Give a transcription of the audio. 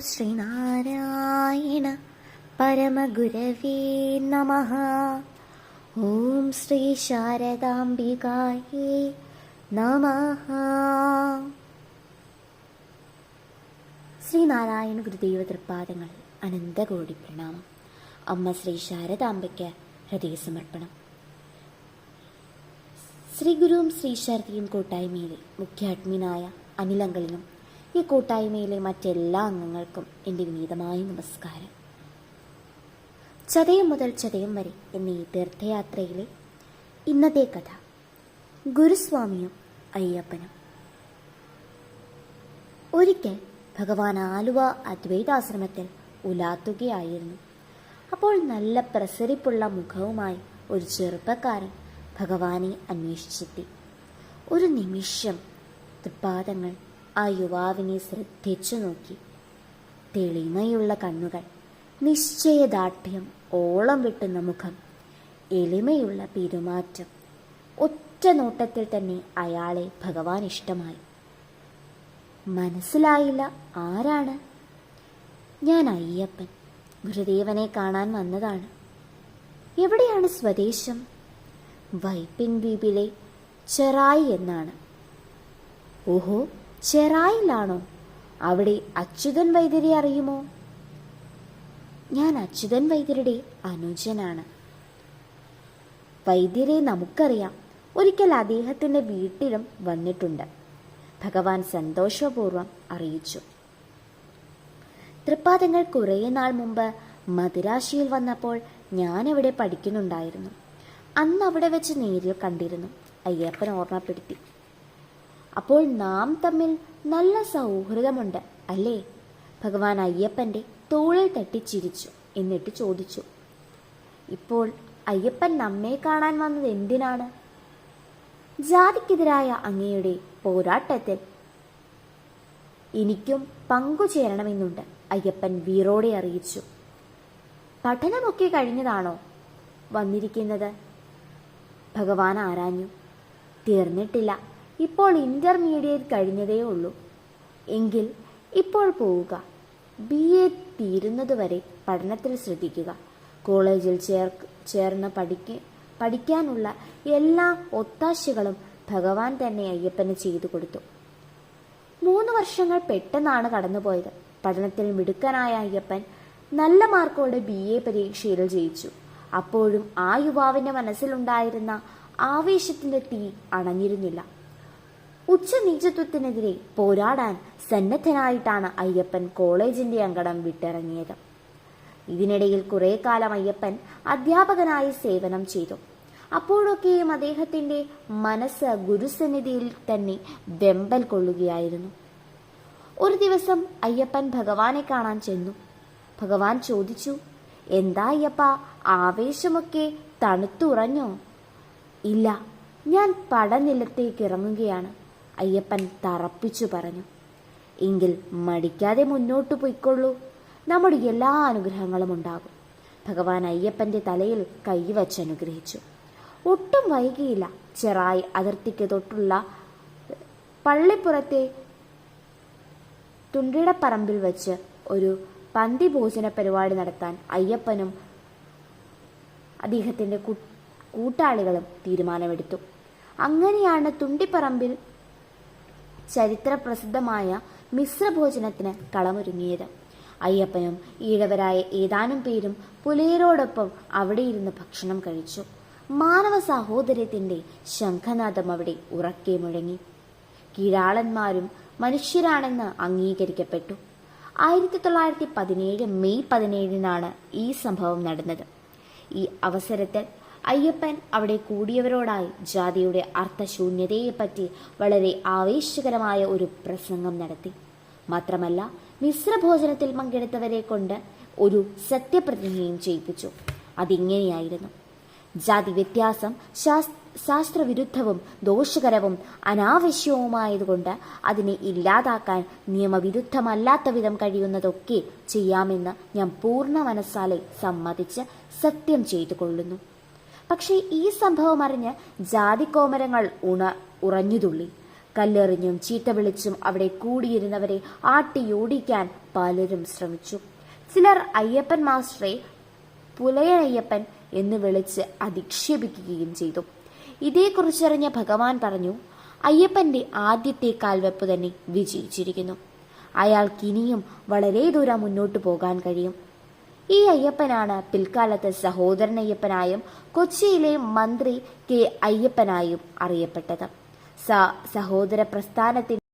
ശ്രീനാരായണ പരമഗുരവേ നമ. ഓം ശ്രീ ശാരദാംബികായേ നമ. ശ്രീനാരായണ ഗുരുദേവ തൃപ്പാദങ്ങൾ അനന്തകോടി പ്രണാമം. അമ്മ ശ്രീ ശാരദാംബയ്ക്ക് ഹൃദയസമർപ്പണം. ശ്രീ ഗുരുവും ശ്രീ ശാരദയും കൂട്ടായ്മയിലെ മുഖ്യ അഡ്മിനായ അനിലങ്കളിനും ഈ കൂട്ടായ്മയിലെ മറ്റെല്ലാ അംഗങ്ങൾക്കും എന്റെ വിനീതമായ നമസ്കാരം. ചതയം മുതൽ ചതയം വരെ എന്ന ഈ തീർത്ഥയാത്രയിലെ ഇന്നത്തെ കഥ ഗുരുസ്വാമിയും അയ്യപ്പനും. ഒരിക്കൽ ഭഗവാൻ ആലുവ അദ്വൈതാശ്രമത്തിൽ ഉലാത്തുകയായിരുന്നു. അപ്പോൾ നല്ല പ്രസരിപ്പുള്ള മുഖവുമായി ഒരു ചെറുപ്പക്കാരൻ ഭഗവാനെ അന്വേഷിച്ചെത്തി. ഒരു നിമിഷം തൃപ്പാദങ്ങൾ ആ യുവാവിനെ ശ്രദ്ധിച്ചു നോക്കി. തെളിമയുള്ള കണ്ണുകൾ നിശ്ചയദാർഢ്യം ഓളം വെട്ടുന്ന മുഖം എളിമയുള്ള പെരുമാറ്റം ഒറ്റ നോട്ടത്തിൽ തന്നെ അയാളെ ഭഗവാൻ ഇഷ്ടമായി. മനസ്സിലായില്ല ആരാണ്? ഞാൻ അയ്യപ്പൻ ഗുരുദേവനെ കാണാൻ വന്നതാണ്. എവിടെയാണ് സ്വദേശം? വൈപ്പിൻ ദ്വീപിലെ ചെറായി എന്നാണ്. ഓഹോ ചെറായിലാണോ അവിടെ അച്യുതൻ വൈദ്യരെ അറിയുമോ? ഞാൻ അച്യുതൻ വൈദ്യരുടെ അനുജനാണ്. വൈദ്യരെ നമുക്കറിയാം. ഒരിക്കൽ അദ്ദേഹത്തിന്റെ വീട്ടിലും വന്നിട്ടുണ്ട്. ഭഗവാൻ സന്തോഷപൂർവം അറിയിച്ചു. തൃപ്പാദങ്ങൾ കുറേ നാൾ മുമ്പ് മദിരാശിയിൽ വന്നപ്പോൾ ഞാൻ അവിടെ പഠിക്കുന്നുണ്ടായിരുന്നു. അന്ന് അവിടെ വെച്ച് നേരിൽ കണ്ടിരുന്നു. അയ്യപ്പൻ ഓർമ്മപ്പെടുത്തി. അപ്പോൾ നാം തമ്മിൽ നല്ല സൗഹൃദമുണ്ട് അല്ലേ? ഭഗവാൻ അയ്യപ്പന്റെ തോളിൽ തട്ടി ചിരിച്ചു എന്നിട്ട് ചോദിച്ചു ഇപ്പോൾ അയ്യപ്പൻ നമ്മെ കാണാൻ വന്നത് എന്തിനാണ്? ജാതിക്കെതിരായ അങ്ങയുടെ പോരാട്ടത്തിൽ എനിക്കും പങ്കുചേരണമെന്നുണ്ട് അയ്യപ്പൻ വീറോടെ അറിയിച്ചു. പഠനമൊക്കെ കഴിഞ്ഞതാണോ? വന്നിരിക്കുന്നത്? ഭഗവാൻ ആരാഞ്ഞു. തീർന്നിട്ടില്ല. ഇപ്പോൾ ഇന്റർമീഡിയറ്റ് കഴിഞ്ഞതേ ഉള്ളൂ. എങ്കിൽ ഇപ്പോൾ പോവുക. ബി എ തീരുന്നതുവരെ പഠനത്തിൽ ശ്രദ്ധിക്കുക. കോളേജിൽ ചേർ ചേർന്ന് പഠിക്ക പഠിക്കാനുള്ള എല്ലാ ഒത്താശകളും ഭഗവാൻ തന്നെ അയ്യപ്പന് ചെയ്തു കൊടുത്തു. മൂന്ന് വർഷങ്ങൾ പെട്ടെന്നാണ് കടന്നുപോയത്. പഠനത്തിൽ മിടുക്കനായ അയ്യപ്പൻ നല്ല മാർക്കോടെ ബി എ പരീക്ഷയിൽ ജയിച്ചു. അപ്പോഴും ആ യുവാവിന്റെ മനസ്സിലുണ്ടായിരുന്ന ആവേശത്തിന്റെ തീ അണഞ്ഞിരുന്നില്ല. ഉച്ചനീചത്വത്തിനെതിരെ പോരാടാൻ സന്നദ്ധനായിട്ടാണ് അയ്യപ്പൻ കോളേജിന്റെ അങ്കണം വിട്ടിറങ്ങിയത്. ഇതിനിടയിൽ കുറെ കാലം അയ്യപ്പൻ അധ്യാപകനായി സേവനം ചെയ്തു. അപ്പോഴൊക്കെയും അദ്ദേഹത്തിന്റെ മനസ്സ് ഗുരുസന്നിധിയിൽ തന്നെ വെമ്പൽ കൊള്ളുകയായിരുന്നു. ഒരു ദിവസം അയ്യപ്പൻ ഭഗവാനെ കാണാൻ ചെന്നു. ഭഗവാൻ ചോദിച്ചു എന്താ അയ്യപ്പ ആവേശമൊക്കെ തണുത്തുറഞ്ഞോ? ഇല്ല ഞാൻ പടനിലത്തേക്ക് ഇറങ്ങുകയാണ്. അയ്യപ്പൻ തറപ്പിച്ചു പറഞ്ഞു. എങ്കിൽ മടിക്കാതെ മുന്നോട്ട് പോയിക്കൊള്ളൂ. നമ്മുടെ എല്ലാ അനുഗ്രഹങ്ങളും ഉണ്ടാകും. ഭഗവാൻ അയ്യപ്പന്റെ തലയിൽ കൈവച്ച് അനുഗ്രഹിച്ചു. ഒട്ടും വൈകിയില്ല. ചെറായി അതിർത്തിക്ക് തൊട്ടുള്ള പള്ളിപ്പുറത്തെ തുണ്ടിടപ്പറമ്പിൽ വച്ച് ഒരു പന്തി ഭോജന പരിപാടി നടത്താൻ അയ്യപ്പനും അദ്ദേഹത്തിന്റെ കൂട്ടാളികളും തീരുമാനമെടുത്തു. അങ്ങനെയാണ് തുണ്ടിപ്പറമ്പിൽ ചരിത്ര പ്രസിദ്ധമായ മിശ്രഭോജനത്തിന് കളമൊരുങ്ങിയത്. അയ്യപ്പനും ഈഴവരായ ഏതാനും പേരും പുലയരോടൊപ്പം അവിടെ ഇരുന്ന് ഭക്ഷണം കഴിച്ചു. മാനവ സഹോദര്യത്തിന്റെ ശംഖനാഥം അവിടെ ഉറക്കെ മുഴങ്ങി. കീഴാളന്മാരും മനുഷ്യരാണെന്ന് അംഗീകരിക്കപ്പെട്ടു. ആയിരത്തി തൊള്ളായിരത്തി പതിനേഴ് മെയ് പതിനേഴിനാണ് ഈ സംഭവം നടന്നത്. ഈ അവസരത്തിൽ അയ്യപ്പൻ അവിടെ കൂടിയവരോടായി ജാതിയുടെ അർത്ഥശൂന്യതയെപ്പറ്റി വളരെ ആവേശകരമായ ഒരു പ്രസംഗം നടത്തി. മാത്രമല്ല മിശ്രഭോജനത്തിൽ പങ്കെടുത്തവരെ കൊണ്ട് ഒരു സത്യപ്രതിജ്ഞയും ചെയ്യിപ്പിച്ചു. അതിങ്ങനെയായിരുന്നു. ജാതി വ്യത്യാസം ശാസ്ത്രവിരുദ്ധവും ദോഷകരവും അനാവശ്യവുമായതുകൊണ്ട് അതിനെ ഇല്ലാതാക്കാൻ നിയമവിരുദ്ധമല്ലാത്ത വിധം കഴിയുന്നതൊക്കെ ചെയ്യാമെന്ന് ഞാൻ പൂർണ മനസ്സാലെ സമ്മതിച്ച് സത്യം ചെയ്തു കൊള്ളുന്നു പക്ഷേ ഈ സംഭവം അറിഞ്ഞ് ജാതിക്കോമരങ്ങൾ ഉണ ഉറഞ്ഞുതുള്ളി. കല്ലെറിഞ്ഞും ചീത്ത വിളിച്ചും അവിടെ കൂടിയിരുന്നവരെ ആട്ടിയോടിക്കാൻ പലരും ശ്രമിച്ചു. ചിലർ അയ്യപ്പൻ മാസ്റ്ററെ പുലയനയ്യപ്പൻ എന്ന് വിളിച്ച് അധിക്ഷേപിക്കുകയും ചെയ്തു. ഇതേക്കുറിച്ചറിഞ്ഞ ഭഗവാൻ പറഞ്ഞു അയ്യപ്പന്റെ ആദ്യത്തെ കാൽവെപ്പ് തന്നെ വിജയിച്ചിരിക്കുന്നു. അയാൾക്ക് ഇനിയും വളരെ ദൂരം മുന്നോട്ട് പോകാൻ കഴിയും. ഈ അയ്യപ്പനാണ് പിൽക്കാലത്ത് സഹോദരൻ അയ്യപ്പനായും കൊച്ചിയിലെ മന്ത്രി കെ അയ്യപ്പനായും അറിയപ്പെട്ടത്. സ സഹോദര പ്രസ്ഥാനത്തിന്റെ